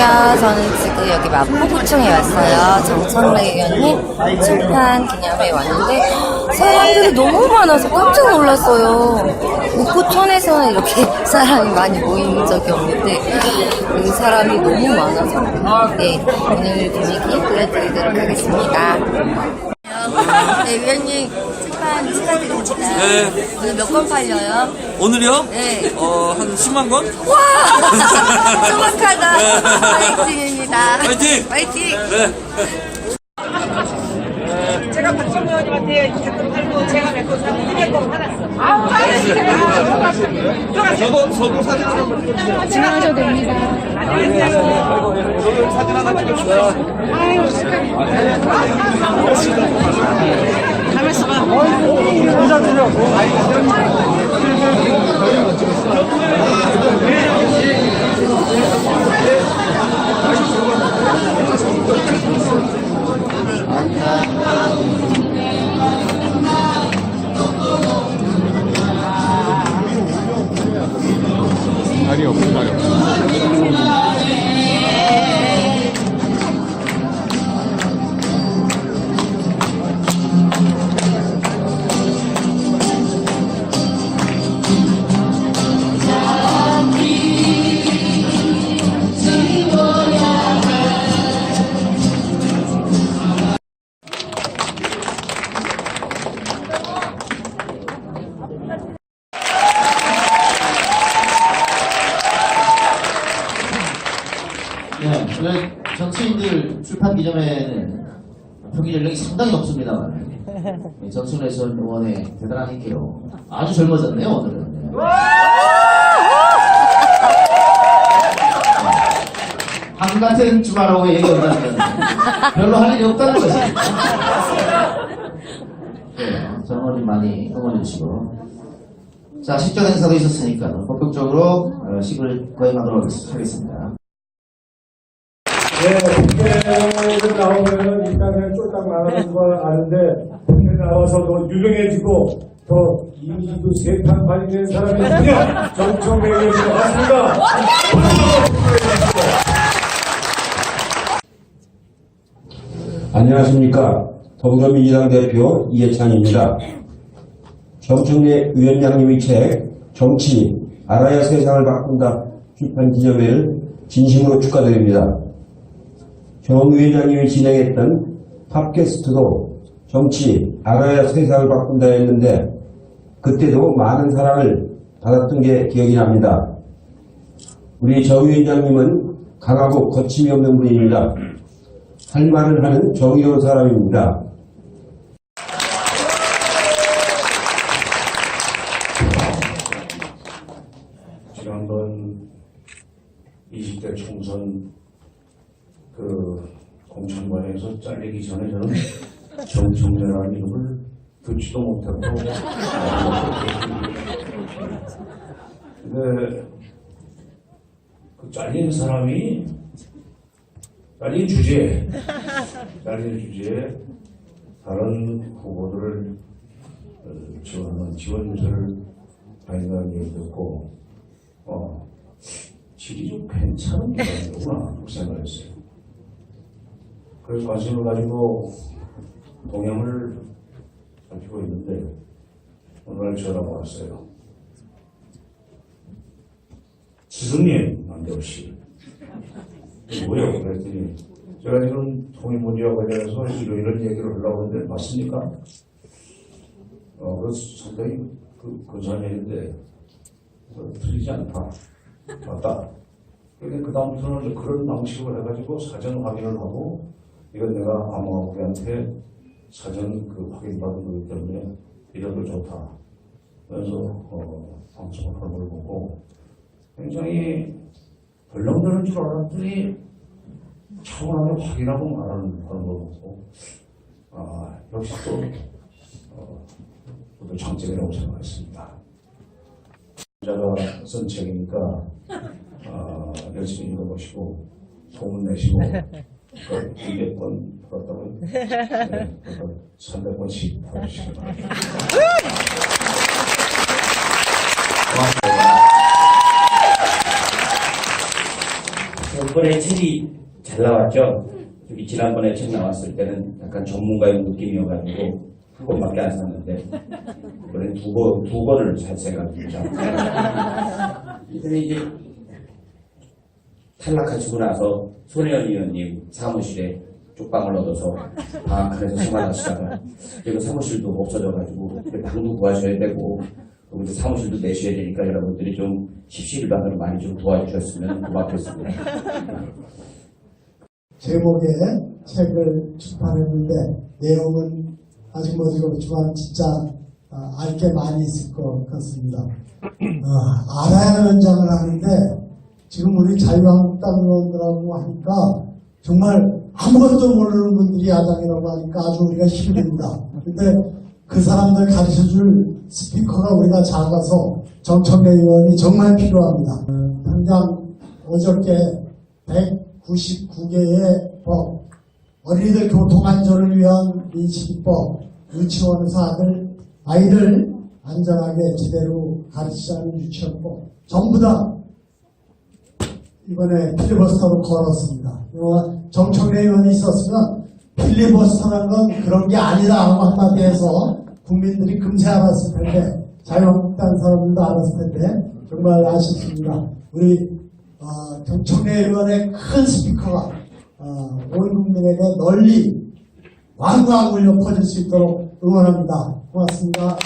안녕하세요. 저는 지금 여기 마포구청에 왔어요. 정청래 의원님 출판 기념회에 왔는데 사람들이 너무 많아서 깜짝 놀랐어요. 목포촌에서는 이렇게 사람이 많이 모인 적이 없는데 그 사람이 너무 많아서 네, 오늘 분위기 보여드리도록 하겠습니다. 네, 위원님. 네. 오늘 몇권 팔려요? 오늘요? 네. 어, 한 10만 건? 와! 소박하다. 파이팅입니다. 파이팅! 파이팅! 네. 제가 박정희 의원님한테 작품 팔고 제가 맺고 사고 200권 팔았어. 아우. 저도, 저도 사진 하나 지나가셔도 됩니다. 안녕하세요. 저도 사진 하나 찍읍시다. 아유, 가만 있어 봐. 다리 기념회는 평균 연령이 상당히 높습니다만 네, 정순례선 의원의 대단한 인기로 아주 젊어졌네요 오늘은. 네. 한 같은 주말 오후에 얘기 온다면 별로 할 일이 없다는 것이. 네, 정원님 많이 응원해 주시고. 자, 식전 행사도 있었으니까 본격적으로 어, 식을 거행하도록 하겠습니다. 네, 국회에 나오면 일단은 쫄딱 나가는 걸 아는데 국회 나와서 더 유명해지고 더 이미지도 세판 발휘된 사람이 누구냐? 정청래 의원님 맞습니다. 안녕하십니까. 더불어민주당 대표 이해찬입니다. 정청래 위원장님의 책 정치 알아야 세상을 바꾼다 출판 기념회를 진심으로 축하드립니다. 정 위원장님이 진행했던 팟캐스트도 정치 알아야 세상을 바꾼다였는데 그때도 많은 사랑을 받았던 게 기억이 납니다. 우리 정 위원장님은 강하고 거침이 없는 분입니다. 할 말을 하는 정의로운 사람입니다. 지난번 20대 총선 그 공천관에서 잘리기 전에 저는 정청래라는 이름을 듣지도 못했고 근데 그 잘린 사람이 잘린 주제에 잘린 주제에 다른 후보들을 어, 지원하는 다닌다는 얘기 듣고 어, 질이 좀 괜찮은 기관이구나 그 생각했어요. 그래서 관심을 가지고 동향을 살피고 있는데 오늘 전화가 왔어요. 지승님 이게 뭐예요? 그랬더니 제가 지금 통일 문제와 관련해서 이런 얘기를 하려고 하는데 맞습니까? 어, 그래서 상당히 그, 근사한 얘기인데 어, 틀리지 않다. 맞다. 그다음부터는 이제 그런 방식으로 해가지고 사전 확인을 하고 이건 내가 암호학부한테 사전 그 확인받은 거기 때문에 이래도 좋다. 그래서 어, 방송을 하는 걸 보고 굉장히 벌렁대는 줄 알았더니 차분하게 확인하고 말하는 하는 걸 보고 아 역시 또 어, 또 장점이라고 생각했습니다. 자가 쓴 책이니까 어, 열심히 읽어보시고 소문 내시고 그 200권 풀었다고요? 네, 300권씩 풀어주시기 바랍니다. 이번에 책이 잘 나왔죠? 저기 지난번에 책 나왔을 때는 약간 전문가의 느낌이어가지고 한 권밖에 안 샀는데 이번엔 두, 권, 두 권을 살 생각입니다. 이번에 이제 탈락하시고 나서 손혜연 의원님 사무실에 쪽방을 얻어서 방학간에서 생활하시다가 그리고 사무실도 없어져가지고 방도 구하셔야 되고 그리고 사무실도 내셔야 되니까 여러분들이 좀 십시일반으로 많이 좀 도와주셨으면 고맙겠습니다. 제목의 책을 출판했는데 내용은 아직 뭐지 그렇지만 진짜 아, 알게 많이 있을 것 같습니다. 아, 알아야 연장을 하는데 지금 우리 자유한국당 의원들하고 하니까 정말 아무것도 모르는 분들이 야당이라고 하니까 아주 우리가 힘듭니다. 근데 그 사람들 가르쳐 줄 스피커가 우리가 작아서 정청래 의원이 정말 필요합니다. 어, 당장 어저께 199개의 법, 어린이들 교통안전을 위한 민식이법, 유치원에서 아들, 아이들 안전하게 제대로 가르치자는 유치원법, 전부 다 이번에 필리버스터로 걸었습니다. 정청래 의원이 있었으면 필리버스터라는 건 그런 게 아니다 하고 한마디 해서 국민들이 금세 알았을 텐데 자유한국당 사람들도 알았을 텐데 정말 아쉽습니다. 우리 어, 정청래 의원의 큰 스피커가 어, 온 국민에게 널리 울려 퍼질 수 있도록 응원합니다. 고맙습니다.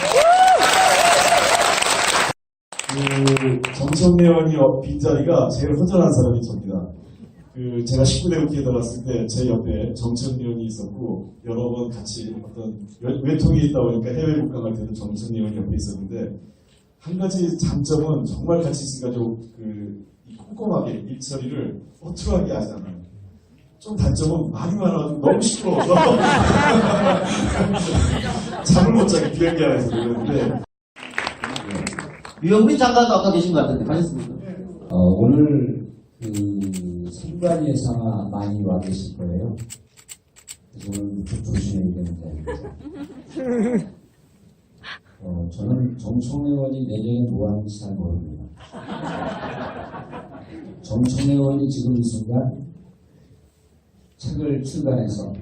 그 정청래 의원이 어- 빈자리가 제일 허전한 사람이 접니다. 그 제가 19대 국회에 들어갔을 때 제 옆에 정청래 의원이 있었고 여러 번 같이 어떤 외- 외통이 있다 보니까 해외 국가 갈 때도 정청래 의원이 옆에 있었는데 한 가지 장점은 정말 같이 있어가지고 그 꼼꼼하게 일 처리를 허투루하게 하지 않아요. 좀 단점은 말이 많아가지고 너무 시끄러워서 잠을 못 자게 비행기 안에서 그랬는데 유영민 장관도 아까 계신 것 같은데 가셨습니까? 어, 오늘 그 선관 예사가 많이 와 계실 거예요. 그래서 오늘 좀 조심해야 되는 자입니다. 어, 저는 정청래 의원이 내년에 뭐 하는지 잘 모릅니다. 정청래 의원이 지금 이 순간 책을 출간해서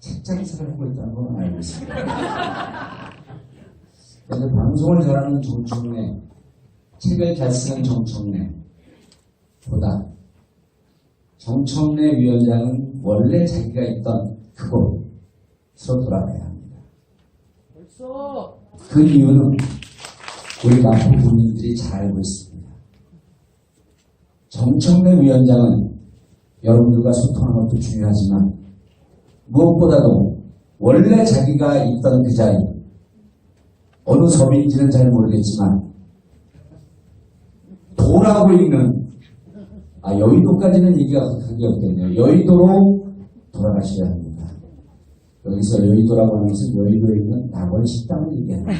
책 장사를 하고 있다는 건 알고 있습니다. 그런데 방송을 잘하는 정청래, 책을 잘 쓰는 정청래, 보다 정청래 위원장은 원래 자기가 있던 그곳으로 돌아가야 합니다. 그 이유는 우리 마포 국민들이 잘 알고 있습니다. 정청래 위원장은 여러분들과 소통하는 것도 중요하지만 무엇보다도 원래 자기가 있던 그 자리 어느 섬인지는 잘 모르겠지만 도라고 있는 아 여의도까지는 얘기가 하기 없겠네요. 여의도로 돌아가셔야 합니다. 여기서 여의도라고 하는 것은 여의도에 있는 낙원 식당을 얘기합니다.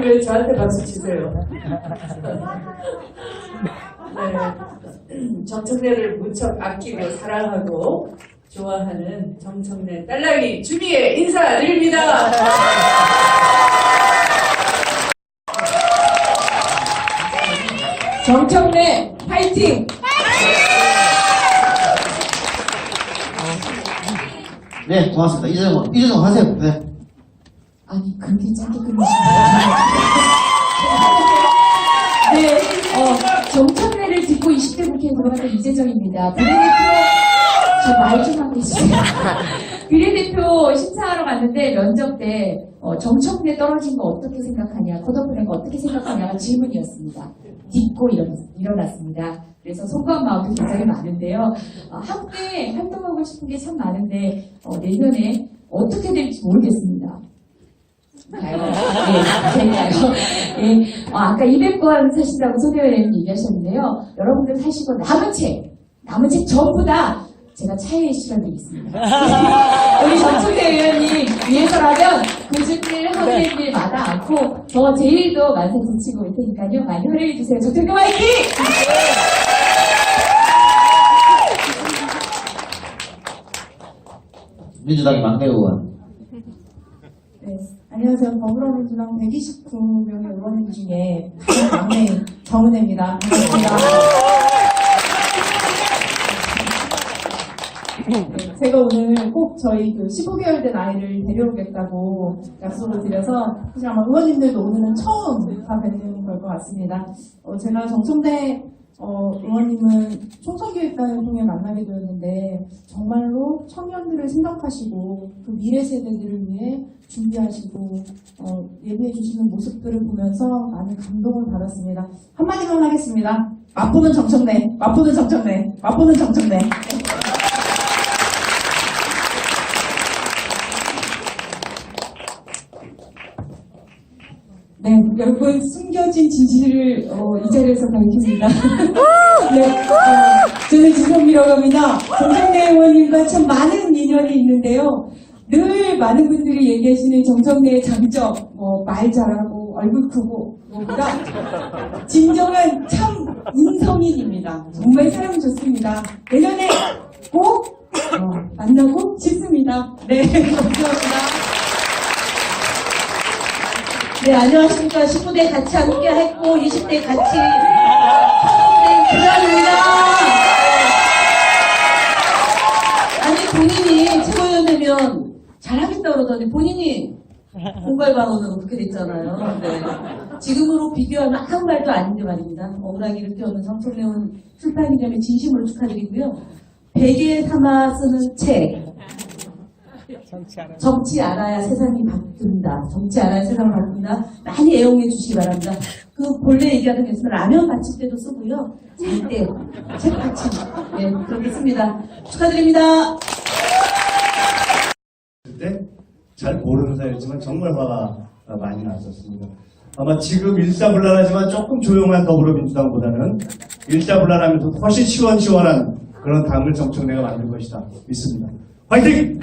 왜 저한테 박수 치세요? 네. 정청래를 무척 아끼고 사랑하고 좋아하는 정청래 딸랑이 주미의 인사드립니다. 정청래 파이팅! 네, 고맙습니다. 이재정, 이재정 하세요. 네. 아니 그렇게 짧게 끝내시나요? 네, 어, 정청래를 듣고 20대 국회에 들어갔던 이재정입니다. 비례대표 저 말좀 하고 있어요. 비례대표 심사하러 갔는데 면접 때 어, 정청래 떨어진 거 어떻게 생각하냐, 컷오프낸 거 어떻게 생각하냐가 질문이었습니다. 딛고 일어났, 일어났습니다. 그래서 속고한 마음도 굉장히 많은데요. 어, 함께 활동하고 싶은 게 참 많은데 어, 내년에 어떻게 될지 모르겠습니다. 가요. 예, 제가요. 예, 어, 아까 200권 사신다고 손혜원 얘기하셨는데요. 여러분들 사시고 남은 책, 남은 책 전부 다 제가 차에 실어드리겠습니다. 우리 정청래 의원님 위해서라면 고집을 허리의 일 마다 않고 저 제일도 만세 지 치고 올 테니까요. 많이 활용해주세요. 정청래 화이팅! 민주당의 막내 의원. 네, 안녕하세요. 더불어민주당 129명의 의원님 중에 가장 막내인 정은혜입니다. 반갑습니다. 제가 오늘 꼭 저희 그 15개월 된 아이를 데려오겠다고 약속을 드려서 사실 아마 의원님들도 오늘은 처음 다 뵙는 걸 것 같습니다. 어, 제가 정청대 어, 의원님은 총선교육단을 통해 만나게 되었는데 정말로 청년들을 생각하시고 그 미래 세대들을 위해 준비하시고 어, 예비해 주시는 모습들을 보면서 많은 감동을 받았습니다. 한마디만 하겠습니다. 마포는 정청래, 마포는 정청래, 마포는 정청래. 네, 여러분 숨겨진 진실을 어, 이 자리에서 밝힙니다. 네, 어, 저는 진성미라고 합니다. 정청래 의원님과 참 많은 인연이 있는데요. 늘 많은 분들이 얘기하시는 정청래의 장점, 뭐 말 잘하고 얼굴 크고 뭐보다 진정한 참 인성인입니다. 정말 사람 좋습니다. 내년에 꼭 어, 만나고 싶습니다. 네, 감사합니다. 네, 안녕하십니까. 19대 같이 함께 했고, 20대 같이 포함된 김현입니다. 아니, 본인이 최고위원 되면 잘하겠다 그러더니 본인이 공갈 발언은 그렇게 됐잖아요. 네. 지금으로 비교하면 아무 말도 아닌데 말입니다. 억울하기를 태우는 정청래원 출판 기념에 진심으로 축하드리고요. 베개 삼아 쓰는 책. 정치 알아야 세상이 바뀐다. 정치 알아야 세상이 바뀐다. 많이 애용해 주시기 바랍니다. 그 본래 얘기하던 게 있으면 라면 받칠 때도 쓰고요. 잘 때, 책 받침. 네, 그렇게 씁니다. 축하드립니다. 때잘 모르는 사이였지만 정말 화가 많이 났었습니다. 아마 지금 일사불란하지만 조금 조용한 더불어민주당보다는 일사불란하면서 훨씬 시원시원한 그런 당을 정청래가 만들 것이다 믿습니다. 화이팅!